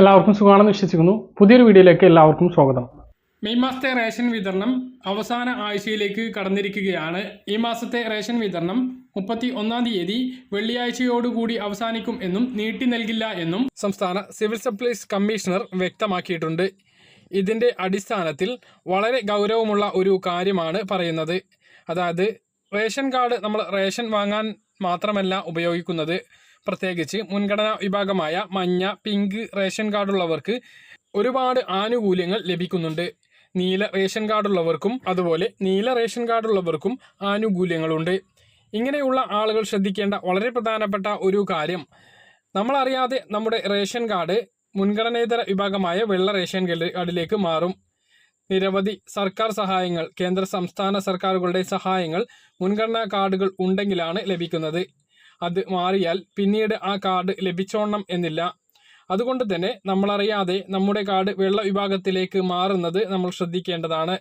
എല്ലാവർക്കും സുഖമാണെന്ന് വിശ്വസിക്കുന്നു. പുതിയൊരു വീഡിയോയിലേക്ക് എല്ലാവർക്കും സ്വാഗതം. മെയ് മാസത്തെ റേഷൻ വിതരണം അവസാന ആഴ്ചയിലേക്ക് കടന്നിരിക്കുകയാണ്. ഈ മാസത്തെ റേഷൻ വിതരണം മുപ്പത്തി ഒന്നാം തീയതി വെള്ളിയാഴ്ചയോടുകൂടി അവസാനിക്കും എന്നും നീട്ടി നൽകില്ല എന്നും സംസ്ഥാന സിവിൽ സപ്ലൈസ് കമ്മീഷണർ വ്യക്തമാക്കിയിട്ടുണ്ട്. ഇതിന്റെ അടിസ്ഥാനത്തിൽ വളരെ ഗൗരവമുള്ള ഒരു കാര്യമാണ് പറയുന്നത്. അതായത് റേഷൻ കാർഡ് നമ്മൾ റേഷൻ വാങ്ങാൻ മാത്രമല്ല ഉപയോഗിക്കുന്നത്. പ്രത്യേകിച്ച് മുൻഗണനാ വിഭാഗമായ മഞ്ഞ പിങ്ക് റേഷൻ കാർഡുള്ളവർക്ക് ഒരുപാട് ആനുകൂല്യങ്ങൾ ലഭിക്കുന്നുണ്ട്. നീല റേഷൻ കാർഡുള്ളവർക്കും അതുപോലെ നീല റേഷൻ കാർഡുള്ളവർക്കും ആനുകൂല്യങ്ങളുണ്ട്. ഇങ്ങനെയുള്ള ആളുകൾ ശ്രദ്ധിക്കേണ്ട വളരെ പ്രധാനപ്പെട്ട ഒരു കാര്യം. നമ്മളറിയാതെ നമ്മുടെ റേഷൻ കാർഡ് മുൻഗണനേതര വിഭാഗമായ വെള്ള റേഷൻ കാർഡിലേക്ക് മാറും. നിരവധി സർക്കാർ സഹായങ്ങൾ കേന്ദ്ര സംസ്ഥാന സർക്കാരുകളുടെ സഹായങ്ങൾ മുൻഗണനാ കാർഡുകൾ ഉണ്ടെങ്കിലാണ് ലഭിക്കുന്നത്. അത് മാറിയാൽ പിന്നീട് ആ കാർഡ് ലഭിച്ചോണം എന്നില്ല. അതുകൊണ്ട് തന്നെ നമ്മളറിയാതെ നമ്മുടെ കാർഡ് വെള്ള വിഭാഗത്തിലേക്ക് മാറുന്നത് നമ്മൾ ശ്രദ്ധിക്കേണ്ടതാണ്.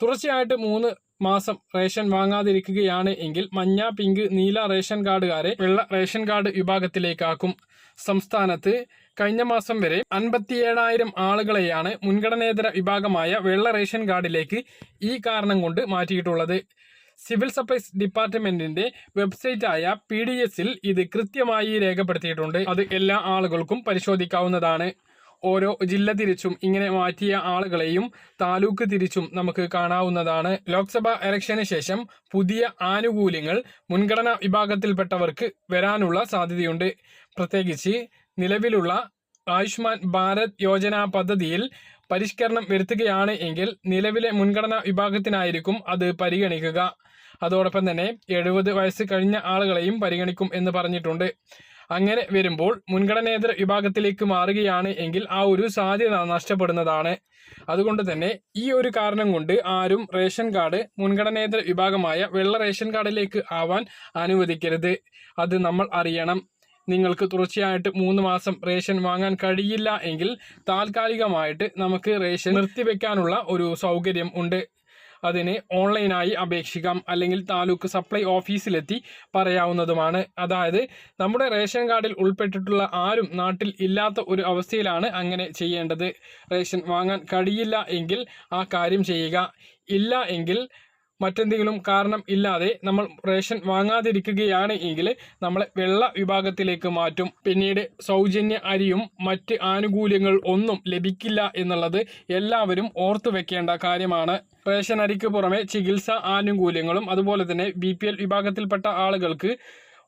തുടർച്ചയായിട്ട് മൂന്ന് മാസം റേഷൻ വാങ്ങാതിരിക്കുകയാണ് എങ്കിൽ മഞ്ഞ പിങ്ക് നീല റേഷൻ കാർഡുകാരെ വെള്ള റേഷൻ കാർഡ് വിഭാഗത്തിലേക്കാക്കും. സംസ്ഥാനത്ത് കഴിഞ്ഞ മാസം വരെ അൻപത്തിയേഴായിരം ആളുകളെയാണ് മുൻഗണനേതര വിഭാഗമായ വെള്ള റേഷൻ കാർഡിലേക്ക് ഈ കാരണം കൊണ്ട് മാറ്റിയിട്ടുള്ളത്. സിവിൽ സപ്ലൈസ് ഡിപ്പാർട്ട്മെന്റിന്റെ വെബ്സൈറ്റായ പി ഡി എസിൽ ഇത് കൃത്യമായി രേഖപ്പെടുത്തിയിട്ടുണ്ട്. അത് എല്ലാ ആളുകൾക്കും പരിശോധിക്കാവുന്നതാണ്. ഓരോ ജില്ല തിരിച്ചും ഇങ്ങനെ മാറ്റിയ ആളുകളെയും താലൂക്ക് തിരിച്ചും നമുക്ക് കാണാവുന്നതാണ്. ലോക്സഭാ ഇലക്ഷന് ശേഷം പുതിയ ആനുകൂല്യങ്ങൾ മുൻഗണനാ വിഭാഗത്തിൽപ്പെട്ടവർക്ക് വരാനുള്ള സാധ്യതയുണ്ട്. പ്രത്യേകിച്ച് നിലവിലുള്ള ആയുഷ്മാൻ ഭാരത് യോജന പദ്ധതിയിൽ പരിഷ്കരണം വരുത്തുകയാണ് എങ്കിൽ നിലവിലെ മുൻഗണനാ വിഭാഗത്തിനായിരിക്കും അത് പരിഗണിക്കുക. അതോടൊപ്പം തന്നെ എഴുപത് വയസ്സ് കഴിഞ്ഞ ആളുകളെയും പരിഗണിക്കും എന്ന് പറഞ്ഞിട്ടുണ്ട്. അങ്ങനെ വരുമ്പോൾ മുൻഗണനേതര വിഭാഗത്തിലേക്ക് മാറുകയാണ് എങ്കിൽ ആ ഒരു സാധ്യത നഷ്ടപ്പെടുന്നതാണ്. അതുകൊണ്ട് തന്നെ ഈ ഒരു കാരണം കൊണ്ട് ആരും റേഷൻ കാർഡ് മുൻഗണനേതര വിഭാഗമായ വെള്ള റേഷൻ കാർഡിലേക്ക് ആവാൻ അനുവദിക്കരുത്. അത് നമ്മൾ അറിയണം. നിങ്ങൾക്ക് തുടർച്ചയായിട്ട് മൂന്ന് മാസം റേഷൻ വാങ്ങാൻ കഴിയില്ല എങ്കിൽ താൽക്കാലികമായിട്ട് നമുക്ക് റേഷൻ നിർത്തിവെക്കാനുള്ള ഒരു സൗകര്യം ഉണ്ട്. അതിന് ഓൺലൈനായി അപേക്ഷിക്കാം. അല്ലെങ്കിൽ താലൂക്ക് സപ്ലൈ ഓഫീസിലെത്തി പറയാവുന്നതുമാണ്. അതായത് നമ്മുടെ റേഷൻ കാർഡിൽ ഉൾപ്പെട്ടിട്ടുള്ള ആരും നാട്ടിൽ ഇല്ലാത്ത ഒരു അവസ്ഥയിലാണ് അങ്ങനെ ചെയ്യേണ്ടത്. റേഷൻ വാങ്ങാൻ കഴിയില്ല എങ്കിൽ ആ കാര്യം ചെയ്യുക. ഇല്ല എങ്കിൽ മറ്റെന്തെങ്കിലും കാരണം ഇല്ലാതെ നമ്മൾ റേഷൻ വാങ്ങാതിരിക്കുകയാണ് എങ്കിൽ നമ്മളെ വെള്ള വിഭാഗത്തിലേക്ക് മാറ്റും. പിന്നീട് സൗജന്യ അരിയും മറ്റ് ആനുകൂല്യങ്ങൾ ഒന്നും ലഭിക്കില്ല എന്നുള്ളത് എല്ലാവരും ഓർത്തു വെക്കേണ്ട കാര്യമാണ്. റേഷൻ അരിക്ക് പുറമെ ചികിത്സാ ആനുകൂല്യങ്ങളും അതുപോലെ തന്നെ ബി പി എൽ വിഭാഗത്തിൽപ്പെട്ട ആളുകൾക്ക്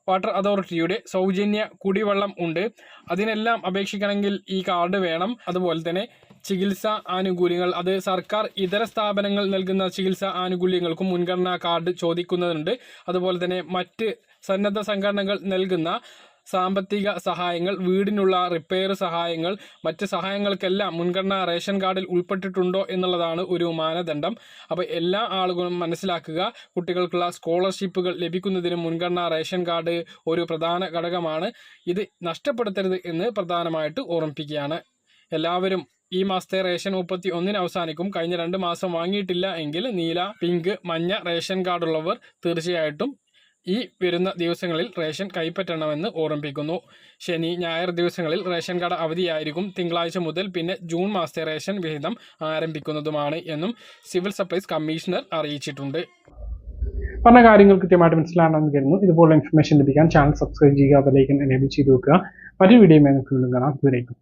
വാട്ടർ അതോറിറ്റിയുടെ സൗജന്യ കുടിവെള്ളം ഉണ്ട്. അതിനെല്ലാം അപേക്ഷിക്കണമെങ്കിൽ ഈ കാർഡ് വേണം. അതുപോലെ തന്നെ ചികിത്സ ആനുകൂല്യങ്ങൾ അത് സർക്കാർ ഇതര സ്ഥാപനങ്ങൾ നൽകുന്ന ചികിത്സാ ആനുകൂല്യങ്ങൾക്കും മുൻഗണനാ കാർഡ് ചോദിക്കുന്നുണ്ട് അതുപോലെ തന്നെ മറ്റ് സന്നദ്ധ സംഘടനകൾ നൽകുന്ന സാമ്പത്തിക സഹായങ്ങൾ വീടിനുള്ള റിപ്പയർ സഹായങ്ങൾ മറ്റ് സഹായങ്ങൾക്കെല്ലാം മുൻഗണന റേഷൻ കാർഡിൽ ഉൾപ്പെട്ടിട്ടുണ്ടോ എന്നുള്ളതാണ് ഒരു മാനദണ്ഡം. അപ്പോൾ എല്ലാ ആളുകളും മനസ്സിലാക്കുക കുട്ടികൾക്കുള്ള സ്കോളർഷിപ്പുകൾ ലഭിക്കുന്നതിന് മുൻഗണന റേഷൻ കാർഡ് ഒരു പ്രധാന ഘടകമാണ്. ഇത് നഷ്ടപ്പെടുത്തരുത് എന്ന് പ്രധാനമായിട്ട് ഓർമ്മിപ്പിക്കുകയാണ്. എല്ലാവരും ഈ മാസത്തെ റേഷൻ മുപ്പത്തി ഒന്നിന് അവസാനിക്കും. കഴിഞ്ഞ രണ്ട് മാസം വാങ്ങിയിട്ടില്ല എങ്കിൽ നീല പിങ്ക് മഞ്ഞ റേഷൻ കാർഡുള്ളവർ തീർച്ചയായിട്ടും ഈ വരുന്ന ദിവസങ്ങളിൽ റേഷൻ കൈപ്പറ്റണമെന്ന് ഓർമ്മിപ്പിക്കുന്നു. ശനി ഞായർ ദിവസങ്ങളിൽ റേഷൻ കാർഡ് അവധിയായിരിക്കും. തിങ്കളാഴ്ച മുതൽ പിന്നെ ജൂൺ മാസത്തെ റേഷൻ വിഹിതം ആരംഭിക്കുന്നതുമാണ് എന്നും സിവിൽ സപ്ലൈസ് കമ്മീഷണർ അറിയിച്ചിട്ടുണ്ട്. പറഞ്ഞ കാര്യങ്ങൾ കൃത്യമായിട്ട് മനസ്സിലാണെന്ന് കരുതുന്നു. ഇതുപോലുള്ള ഇൻഫർമേഷൻ ലഭിക്കാൻ ചാനൽ സബ്സ്ക്രൈബ് ചെയ്യുക അതിലേക്ക് എനേബിൾ ചെയ്ത് വെക്കുക. മറ്റൊരു വീഡിയോ വീണ്ടും കാണാം. ദൂരേക്കും